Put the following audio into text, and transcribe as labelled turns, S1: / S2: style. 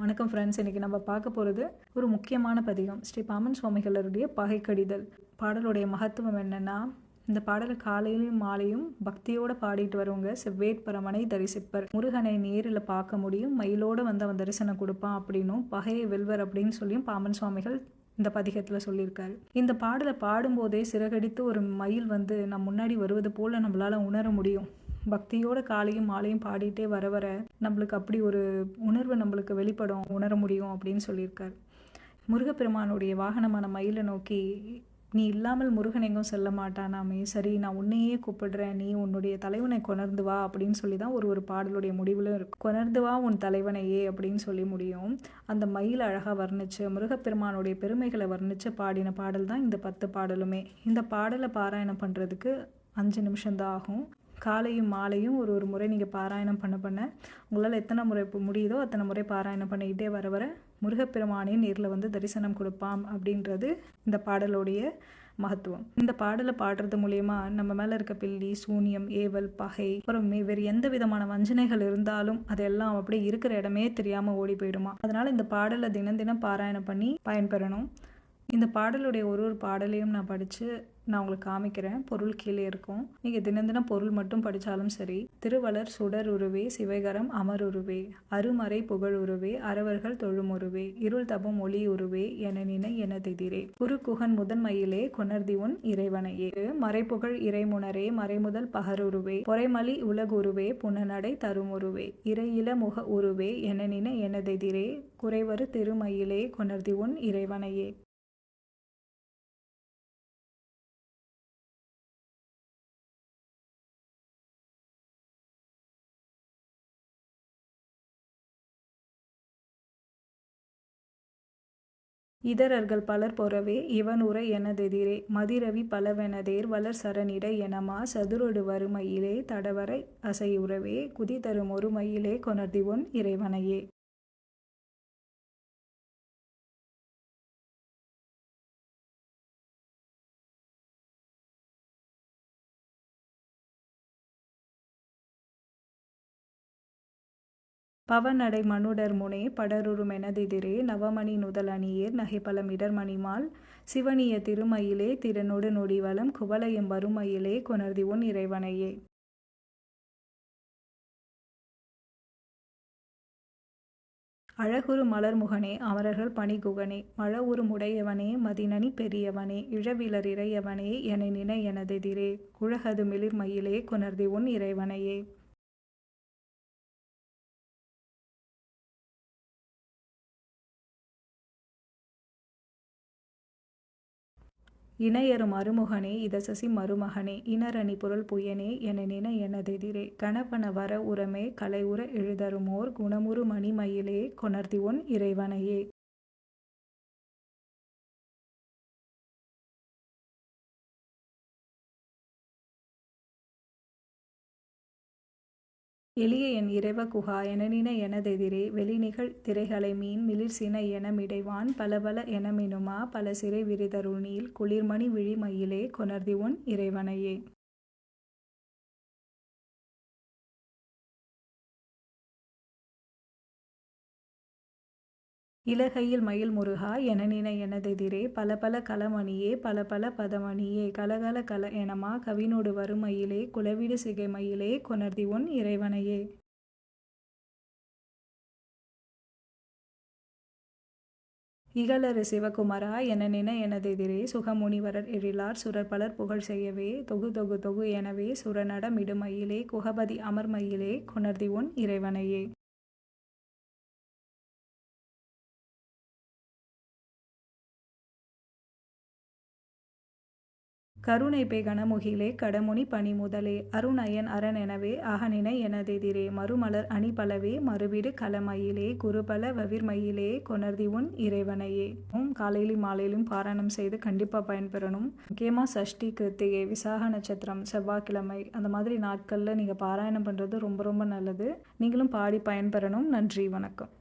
S1: வணக்கம் ஃப்ரெண்ட்ஸ் இன்றைக்கி நம்ம பார்க்க போகிறது ஒரு முக்கியமான பதிகம். ஸ்ரீ பாமன் சுவாமிகளருடைய பகை கடிதல் பாடலுடைய மகத்துவம் என்னென்னா இந்த பாடலை காலையிலும் மாலையும் பக்தியோடு பாடிட்டு வரவங்க செவ்வேட்பரமனை தரிசிப்பர். முருகனை நேரில் பார்க்க முடியும். மயிலோடு வந்து அவன் தரிசனம் கொடுப்பான் அப்படின்னும் பகையை வெல்வர் அப்படின்னு சொல்லியும் பாமன் சுவாமிகள் இந்த பதிகத்தில் சொல்லியிருக்காரு. இந்த பாடலை பாடும்போதே சிறகடித்து ஒரு மயில் வந்து நம் முன்னாடி வருவது போல் நம்மளால் உணர முடியும். பக்தியோட காலையும் மாலையும் பாடிட்டே வர வர நம்மளுக்கு அப்படி ஒரு உணர்வு நம்மளுக்கு வெளிப்படும் உணர முடியும் அப்படின்னு சொல்லியிருக்கார். முருகப்பெருமானுடைய வாகனமான மயிலை நோக்கி நீ இல்லாமல் முருகன் எங்கும் செல்ல மாட்டானாமே. சரி நான் உன்னையே கூப்பிடுறேன். நீ உன்னுடைய தலைவனை கொணர்ந்து வா அப்படின்னு சொல்லி தான் ஒரு ஒரு பாடலுடைய முடிவிலும் இருக்கும். கொணர்ந்து வா உன் தலைவனையே அப்படின்னு சொல்லி முடியும். அந்த மயில் அழகாக வர்ணிச்சு முருகப்பெருமானுடைய பெருமைகளை வர்ணித்து பாடின பாடல் தான் இந்த பத்து பாடலுமே. இந்த பாடலை பாராயணம் பண்ணுறதுக்கு அஞ்சு நிமிஷம்தான் ஆகும். காலையும் மாலையும் ஒரு ஒரு முறை நீங்கள் பாராயணம் பண்ண பண்ண உங்களால் எத்தனை முறை இப்போ முடியுதோ அத்தனை முறை பாராயணம் பண்ணிக்கிட்டே வர வர முருகப்பெருமானே நேரில் வந்து தரிசனம் கொடுப்பாம் அப்படின்றது இந்த பாடலுடைய மகத்துவம். இந்த பாடலை பாடுறது மூலயமா நம்ம மேலே இருக்க பில்லி சூனியம் ஏவல் பகை அப்புறம் வேறு எந்த விதமான வஞ்சனைகள் இருந்தாலும் அதெல்லாம் அப்படியே இருக்கிற இடமே தெரியாமல் ஓடி போயிடுமா. அதனால் இந்த பாடலை தினம் தினம் பாராயணம் பண்ணி பயன்பெறணும். இந்த பாடலுடைய ஒரு ஒரு பாடலையும் நான் படித்து நான் உங்களுக்கு காமிக்கிறேன். பொருள் கீழே இருக்கும். நீங்கள் தினம் தினம் பொருள் மட்டும் படித்தாலும் சரி திருவளர் சுடர் உருவே சிவகரம் அமர் உருவே அருமறை புகழ் உருவே அறவர்கள் தொழும் உருவே இருள் தபம் ஒளி உருவே என நினை என திதிரே. குறுக்குகன் முதன்மையிலே கொணர்தி உன் இறைவனையே மறைப்புகழ் இறைமுனரே மறைமுதல் பகருருவே பொறைமலி உலகுருவே புனநடை தருமுருவே இறையில முக உருவே என நினை எனதெதிரே குறைவரு திருமயிலே கொணர்தி உன் இறைவனையே. இதரர்கள் பலர் பொறவே இவன் உரை எனதெதிரே மதிரவி பலவெனதேர் வளர் சரணிட எனமா சதுரொடு வறுமையிலே தடவரை அசையுறவே குதி தரும் ஒருமையிலே கொணர்திவொன் இறைவனையே. பவநடை மனுடர் முனே படருருமெனதிதிரே நவமணி நுதலணியேர் நகைப்பலம் இடர்மணிமால் சிவனிய திருமயிலே திறனொடு நொடிவலம் குவலயம் வறுமையிலே கொணர்தி உன் இறைவனையே. அழகுரு மலர்முகனே அமரர்கள் பணிகுகனே மழவுரு முடையவனே மதினனி பெரியவனே இழவிலர் இறையவனே என நினை எனதெதிரே குழகது மிளிர்மயிலே கொணர்தி உன் இறைவனையே. இணையரும் மருமுகனே இதசசி மருமகனே இனரணி பொருள் புயனே என நின எனதெதிரே. கணப்பன வர உரமே கலை உர எழுதருமோர் குணமுறு மணிமயிலே கொணர்த்தி உன் இறைவனையே. எளிய என் இறைவ குகா எனனின எனதெதிரே வெளிநிகழ் திரைகளை மீன் மிளிர்சின எனமிடைவான் பலபல எனமினுமா பல சிறை விரிதருணீல் குளிர்மணி விழிமயிலே கொணர்தி உன் இறைவனையே. இலகையில் மயில் முருகா என நினை எனதெதிரே பல பல கலமணியே பல பல பதமணியே கலகல கல எனமா கவினோடு வருமயிலே குலவிடு சிகைமயிலே கொணர்தி உன் இறைவனையே. இகலரு சிவகுமரா என நின எனதெதிரே சுகமுனிவரர் எழிலார் சுரர் பலர் புகழ் செய்யவே தொகு தொகு தொகு எனவே சுரநடமிடுமயிலே குகபதி அமர்மயிலே கொணர்தி உன் இறைவனையே. கருணை பே கணமுகிலே கடமுனி பனி முதலே அரண் எனவே அகனினை எனதெதிரே மறுமலர் அணி பலவே மறுவிடு கலமயிலே குருபல வவிர்மயிலே கொணர்தி உன் இறைவனையே காலையிலும் மாலையிலும் பாராயணம் செய்து கண்டிப்பாக பயன்பெறணும். முக்கியமாக சஷ்டி கிருத்திகை விசாக நட்சத்திரம் செவ்வாய்க்கிழமை அந்த மாதிரி நாட்களில் நீங்கள் பாராயணம் பண்ணுறது ரொம்ப ரொம்ப நல்லது. நீங்களும் பாடி பயன்பெறணும். நன்றி வணக்கம்.